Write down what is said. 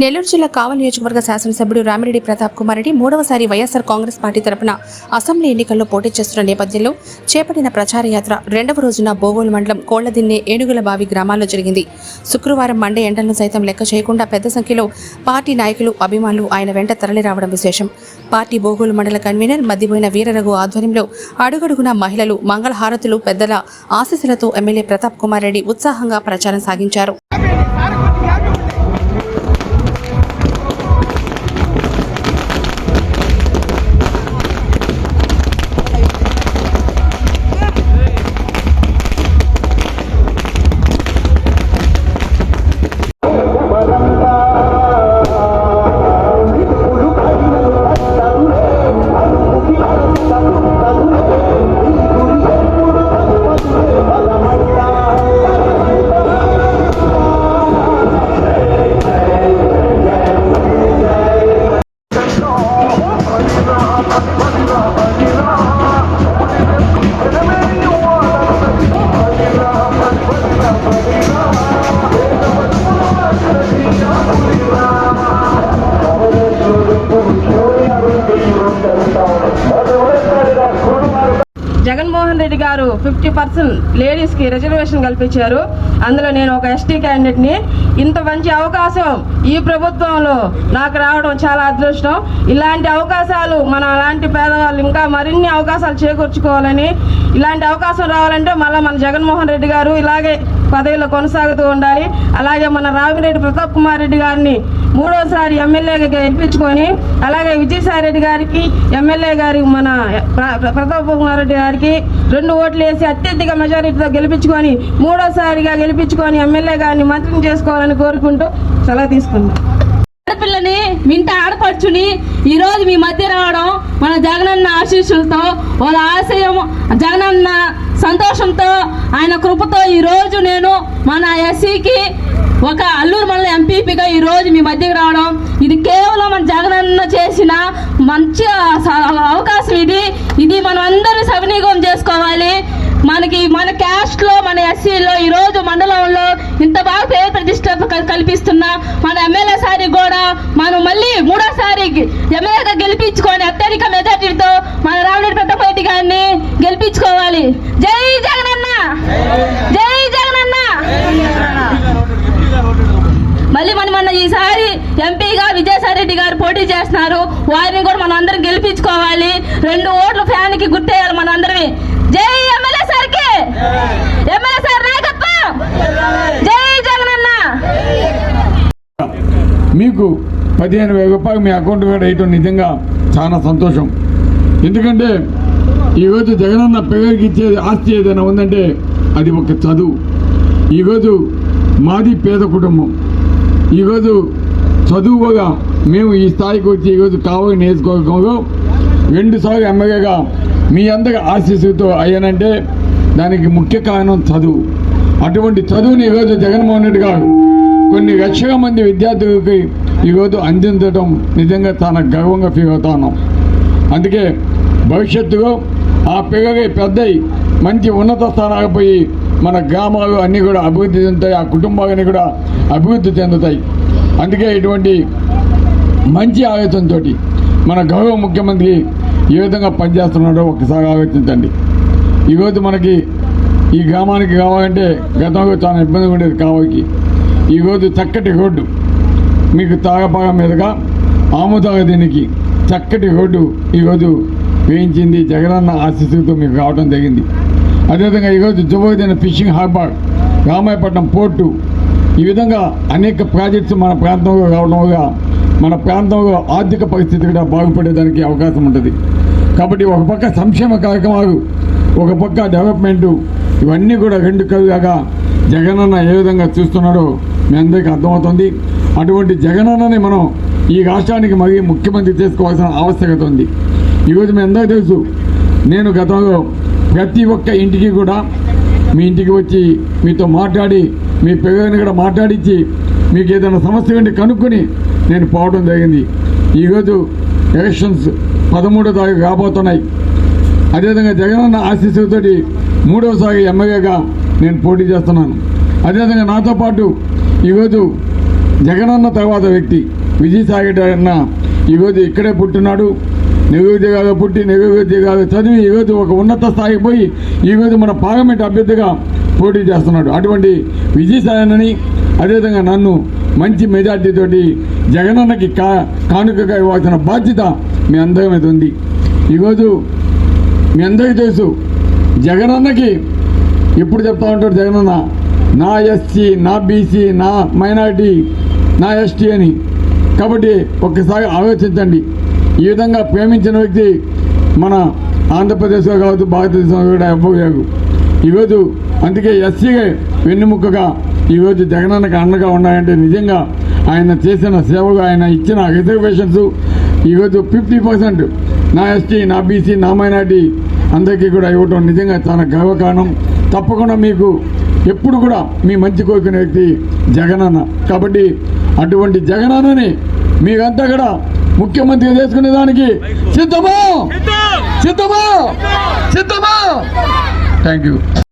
నెల్లూరు జిల్లా కావలి నియోజకవర్గ శాసనసభ్యుడు రామిరెడ్డి ప్రతాప్ కుమార్ రెడ్డి మూడవసారి వైఎస్ఆర్ కాంగ్రెస్ పార్టీ తరపున అసెంబ్లీ ఎన్నికల్లో పోటీ చేస్తున్న నేపథ్యంలో చేపట్టిన ప్రచార యాత్ర రెండవ రోజున బోగోలు మండలం కోళ్ళదిన్నే ఏనుగుల బావి గ్రామాల్లో జరిగింది. శుక్రవారం మండే ఎండలను సైతం లెక్క చేయకుండా పెద్ద సంఖ్యలో పార్టీ నాయకులు అభిమానులు ఆయన వెంట తరలిరావడం విశేషం. పార్టీ బోగోలు మండల కన్వీనర్ మద్దిపోయిన వీరరఘు ఆధ్వర్యంలో అడుగడుగున మహిళలు మంగళహారతులు పెద్దల ఆశీస్సులతో ఎమ్మెల్యే ప్రతాప్ కుమార్ రెడ్డి ఉత్సాహంగా ప్రచారం సాగించారు. ఫిఫ్టీ పర్సెంట్ లేడీస్కి రిజర్వేషన్ కల్పించారు. అందులో నేను ఒక ఎస్టీ క్యాండిడేట్ని ఇంత మంచి అవకాశం ఈ ప్రభుత్వంలో నాకు రావడం చాలా అదృష్టం. ఇలాంటి అవకాశాలు మన అలాంటి పేదవాళ్ళు ఇంకా మరిన్ని అవకాశాలు చేకూర్చుకోవాలని ఇలాంటి అవకాశం రావాలంటే మళ్ళీ మన జగన్మోహన్ రెడ్డి గారు ఇలాగే పదవిలో కొనసాగుతూ ఉండాలి. అలాగే మన రామిరెడ్డి ప్రతాప్ కుమార్ రెడ్డి గారిని మూడోసారి ఎమ్మెల్యేగా గెలిపించుకొని అలాగే విజయసాయి రెడ్డి గారికి ఎమ్మెల్యే గారి మన ప్ర- ప్రతాప్ కుమార్ రెడ్డి గారికి రెండు ఓట్లు వేసి అత్యధిక మెజారిటీతో గెలిపించుకొని మూడోసారిగా గెలిపించుకొని ఎమ్మెల్యే గారిని మంత్రిని చేసుకోవాలని కోరుకుంటూ సెలవు తీసుకుందాం. ఆడపిల్లని మింట ఆడపడుచుని ఈరోజు మీ మధ్య రావడం మన జగనన్న ఆశీస్సులతో వాళ్ళ ఆశయం జగనన్న సంతోషంతో ఆయన కృపతో ఈరోజు నేను మన ఎస్సీకి ఒక అల్లూరు మండలం ఎంపీపీగా ఈ రోజు మీ మధ్యకి రావడం ఇది కేవలం మన జగనన్న చేసిన మంచి స- అవకాశం ఇది. ఇది మనం అందరూ సవినియోగం చేసుకోవాలి. మనకి మన క్యాస్ట్లో మన ఎస్సీలో ఈ రోజు మండలంలో ఇంత బాగా పేరు ప్రతిష్ట కల్పిస్తున్న మన ఎమ్మెల్యే సారి కూడా మనం మళ్ళీ మూడోసారి ఎమ్మెల్యేగా గెలిపించుకొని అత్యధిక మెజార్టీతో మన రామరెడ్డి పెద్దపరెడ్డి గారిని గెలిపించుకోవాలి. జై జగనన్న జై జగనన్న! మళ్ళీ మనం మన ఈసారి ఎంపీగా విజయసాయి రెడ్డి గారు పోటీ చేస్తున్నారు. వారిని కూడా మనం అందరం గెలిపించుకోవాలి. రెండు ఓట్లు ఫ్యాన్కి గుర్తేయాలి మన అందరివి జై ఎమ్మెల్యే సార్కి! ఎమ్మెల్యే సార్ నాయకత్వం! జై జగనన్న! మీకు పదిహేను వేల రూపాయలు మీ అకౌంట్ కూడా నిజంగా చాలా సంతోషం. ఎందుకంటే ఈరోజు జగనన్న పిల్లలకి ఇచ్చే ఆస్తి ఏదైనా ఉందంటే అది ఒక చదువు. ఈరోజు మాది పేద కుటుంబం. ఈరోజు చదువుగా మేము ఈ స్థాయికి వచ్చి ఈరోజు కావాలి నేర్చుకోవడంలో రెండుసార్లు ఎమ్మెల్యేగా మీ అందరి ఆశీస్సుతో అయ్యానంటే దానికి ముఖ్య కారణం చదువు. అటువంటి చదువుని ఈరోజు జగన్మోహన్ రెడ్డి గారు కొన్ని లక్షల మంది విద్యార్థులకి ఈరోజు అందించడం నిజంగా చాలా గర్వంగా ఫీల్ అవుతా ఉన్నాం. అందుకే భవిష్యత్తులో ఆ పిల్లలకి పెద్దయి మంచి ఉన్నత స్థానాలకు పోయి మన గ్రామాలు అన్నీ కూడా అభివృద్ధి చెందుతాయి ఆ కుటుంబాలన్నీ కూడా అభివృద్ధి చెందుతాయి. అందుకే ఇటువంటి మంచి ఆలోచనతో మన గౌరవ ముఖ్యమంత్రి ఏ విధంగా పనిచేస్తున్నాడో ఒకసారి ఆలోచించండి. ఈరోజు మనకి ఈ గ్రామానికి కావాలంటే గతంలో చాలా ఇబ్బందిగా ఉండేది కావాలకి. ఈరోజు చక్కటి రోడ్డు మీకు తాగపాగ మీదుగా ఆముదాగ దీనికి చక్కటి రోడ్డు ఈరోజు వేయించింది జగనన్న ఆశీస్సుతో మీకు రావడం జరిగింది. అదేవిధంగా ఈరోజు జువోదైన ఫిషింగ్ హార్బర్ రామాయపట్నం పోర్టు ఈ విధంగా అనేక ప్రాజెక్ట్స్ మన ప్రాంతంలో రావడం వల్ల మన ప్రాంతంలో ఆర్థిక పరిస్థితి కూడా బాగుపడేదానికి అవకాశం ఉంటుంది. కాబట్టి ఒక పక్క సంక్షేమ కార్యక్రమాలు ఒక పక్క డెవలప్మెంటు ఇవన్నీ కూడా రెండు కవిగా జగనన్న ఏ విధంగా చూస్తున్నాడో మీ అందరికీ అర్థమవుతుంది. అటువంటి జగనన్నని మనం ఈ రాష్ట్రానికి మరీ ముఖ్యమంత్రి చేసుకోవాల్సిన ఆవశ్యకత ఉంది. ఈరోజు మీ అందరికీ తెలుసు నేను గతంలో ప్రతి ఒక్క ఇంటికి కూడా మీ ఇంటికి వచ్చి మీతో మాట్లాడి మీ పిల్లల్ని కూడా మాట్లాడించి మీకు ఏదైనా సమస్య ఉంటే కనుక్కొని నేను పోవడం జరిగింది. ఈరోజు ఎలక్షన్స్ పదమూడో తారీఖు రాబోతున్నాయి. అదేవిధంగా జగనన్న ఆశీస్సులతోటి మూడవసారి ఎమ్మెల్యేగా నేను పోటీ చేస్తున్నాను. అదేవిధంగా నాతో పాటు ఈరోజు జగనన్న తర్వాత వ్యక్తి విజయసాగర్ అన్న ఈరోజు ఇక్కడే పుట్టినాడు. నిరుద్యోగాలు పుట్టి నిరుద్యోగాలు చదివి ఈరోజు ఒక ఉన్నత స్థాయికి పోయి ఈరోజు మన పార్లమెంట్ అభ్యర్థిగా పోటీ చేస్తున్నాడు. అటువంటి విజయసాయనని అదేవిధంగా నన్ను మంచి మెజార్టీతోటి జగనన్నకి కా కానుకగా ఇవ్వాల్సిన బాధ్యత మీ అందరి మీద ఉంది. ఈరోజు మీ అందరికీ తెలుసు జగనన్నకి ఎప్పుడు చెప్తా ఉంటాడు జగనన్న నా ఎస్సీ నా బీసీ నా మైనార్టీ నా ఎస్టీ అని. కాబట్టి ఒక్కసారి ఆలోచించండి. ఈ విధంగా ప్రేమించిన వ్యక్తి మన ఆంధ్రప్రదేశ్లో కావచ్చు భారతదేశంలో కూడా ఎవ్వలేదు ఈరోజు అందుకే ఎస్సీగా వెన్నుముక్కగా ఈరోజు జగనన్నకి అండగా ఉన్నాయంటే నిజంగా ఆయన చేసిన సేవలు ఆయన ఇచ్చిన రిజర్వేషన్స్ ఈరోజు ఫిఫ్టీ పర్సెంట్. నా ఎస్టీ నా బీసీ నా మైనార్టీ అందరికీ కూడా ఇవ్వటం నిజంగా చాలా గర్వకారణం. తప్పకుండా మీకు ఎప్పుడు కూడా మీ మంచి కోరుకునే వ్యక్తి జగనన్న. కాబట్టి అటువంటి జగనన్నని మీరంతా కూడా ముఖ్యమంత్రిగా చేసుకునే దానికి? సిద్ధమా? సిద్ధమా? సిద్ధమా? Thank you